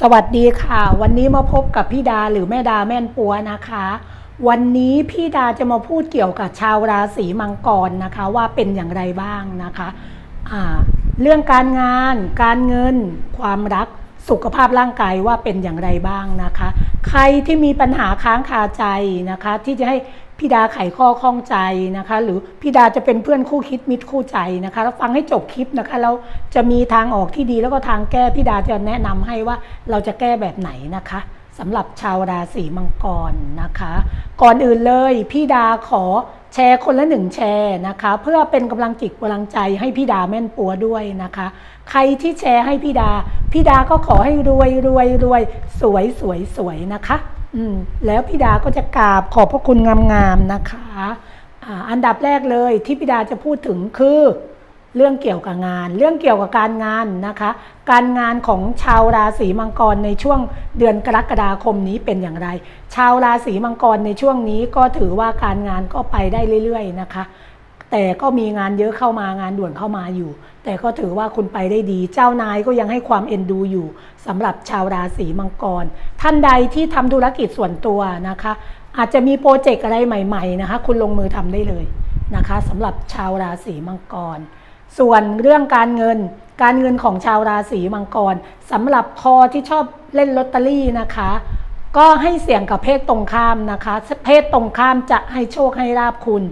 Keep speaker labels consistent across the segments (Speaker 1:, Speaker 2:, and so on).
Speaker 1: สวัสดีค่ะ วันนี้มาพบกับพี่ดาหรือแม่ดาแม่นปัวนะคะ วันนี้พี่ดาจะมาพูดเกี่ยวกับชาวราศีมังกรนะคะว่าเป็นอย่างไรบ้างนะคะอ่าเรื่องการงาน การเงิน ความรักสุขภาพร่างกายว่าเป็นอย่างไรบ้างนะคะ ใครที่มีปัญหาค้างคาใจนะคะ ที่จะให้ พี่ดาไขข้อข้องใจนะคะ หรือพี่ดาจะเป็นเพื่อนคู่คิดมิตรคู่ใจนะคะแล้วฟังให้จบคลิปนะคะแล้วจะมีทางออกที่ดีแล้วก็ทางแก้พี่ดาจะแนะนำให้ว่าเราจะแก้แบบไหนนะคะสำหรับชาวราศีมังกรนะคะ ก่อนอื่นเลยพี่ดาขอแชร์คนละหนึ่งแชร์นะคะ เพื่อเป็นกำลังจิตกำลังใจให้พี่ดาแม่นปัวด้วยนะคะ ใครที่แชร์ให้พี่ดา พี่ดาก็ขอให้รวยรวยรวยสวยสวยสวยนะคะ อืมแล้วพี่ดาก็จะกราบขอบพระคุณงามๆนะคะอ่าอันดับแรกเลยที่พี่ดาจะพูดถึงคือเรื่องเกี่ยวกับงาน เรื่องเกี่ยวกับการงานนะคะ การงานของชาวราศีมังกรในช่วงเดือนกรกฎาคมนี้เป็นอย่างไร ชาวราศีมังกรในช่วงนี้ก็ถือว่าการงานก็ไปได้เรื่อย ๆ นะคะ แต่ก็มีงานเยอะเข้ามางานด่วนเข้ามาอยู่ แต่ก็ถือว่าคุณไปได้ดี เจ้านายก็ยังให้ความเอ็นดูอยู่สำหรับชาวราศีมังกร ท่านใดที่ทำธุรกิจส่วนตัวนะคะ อาจจะมีโปรเจกต์อะไรใหม่ๆนะคะ คุณลงมือทำได้เลยนะคะสำหรับชาวราศีมังกร ส่วนเรื่องการเงินการเงินของชาวราศีมังกรสำหรับคอที่ชอบเล่นลอตเตอรี่นะคะ ก็ให้เสี่ยงกับเพศตรงข้ามนะคะ เพศตรงข้ามจะให้โชคให้ลาบคุณ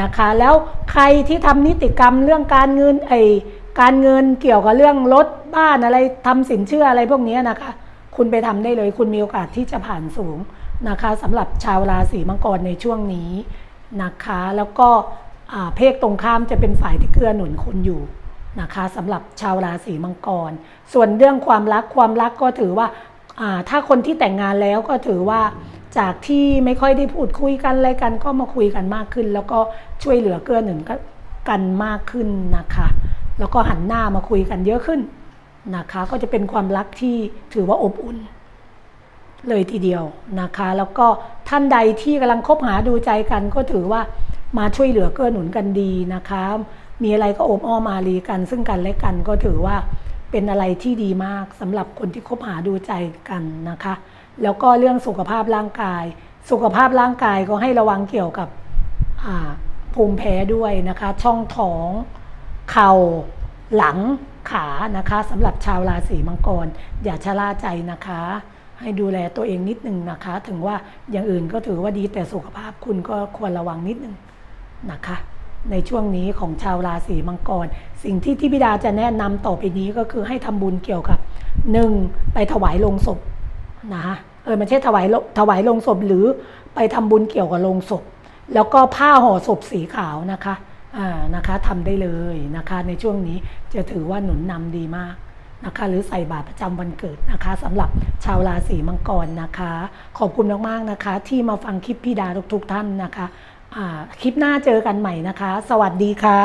Speaker 1: นะคะแล้วใครที่ทำนิติกรรมเรื่องการเงินไอการเงินเกี่ยวกับเรื่องรถบ้านอะไรทำสินเชื่ออะไรพวกนี้นะคะ คุณไปทำได้เลย คุณมีโอกาสที่จะผ่านสูงนะคะสำหรับชาวราศีมังกรในช่วงนี้นะคะ แล้วก็เพศตรงข้ามจะเป็นฝ่ายที่เกื้อหนุนคุณอยู่นะคะสำหรับชาวราศีมังกร ส่วนเรื่องความรักความรักก็ถือว่าอ่าถ้าคนที่แต่งงานแล้วก็ถือว่า จากที่ไม่ค่อยได้พูดคุยกันอะไรกันก็มาคุยกันมากขึ้น แล้วก็ช่วยเหลือเกื้อหนุนกันมากขึ้นนะคะ แล้วก็หันหน้ามาคุยกันเยอะขึ้นนะคะ ก็จะเป็นความรักที่ถือว่าอบอุ่น เลยทีเดียวนะคะ แล้วก็ท่านใดที่กำลังคบหาดูใจกันก็ถือว่ามาช่วยเหลือเกื้อหนุนกันดีนะคะ มีอะไรก็โอบอ้อมอารีกัน ซึ่งกันและกันก็ถือว่าเป็นอะไรที่ดีมากสำหรับคนที่คบหาดูใจกันนะคะ แล้วก็เรื่องสุขภาพร่างกาย สุขภาพร่างกายก็ให้ระวังเกี่ยวกับภูมิแพ้ด้วยนะคะ ช่องท้อง เข่า หลัง ขานะคะสำหรับชาวราศีมังกร อย่าชะล่าใจนะคะ ให้ดูแลตัวเองนิดนึงนะคะ ถึงว่าอย่างอื่นก็ถือว่าดีแต่สุขภาพคุณก็ควรระวังนิดนึงนะคะ ในช่วงนี้ของชาวราศีมังกร สิ่งที่ที่พิดาจะแนะนำต่อไปนี้ก็คือให้ทำบุญเกี่ยวกับหนึ่งไปถวายลงศพ นะคะเออไม่ใช่ถวายถวายลงศพหรือไปทำบุญเกี่ยวกับลงศพ แล้วก็ผ้าห่อศพสีขาวนะคะอ่านะคะทำได้เลยนะคะ ในช่วงนี้จะถือว่าหนุนนำดีมากนะคะ หรือใส่บาตรประจำวันเกิดนะคะสำหรับชาวราศีมังกรนะคะ ขอบคุณมากๆนะคะ ที่มาฟังคลิปพี่ดาทุกๆท่านนะคะคลิปหน้าเจอกันใหม่นะคะ สวัสดีค่ะ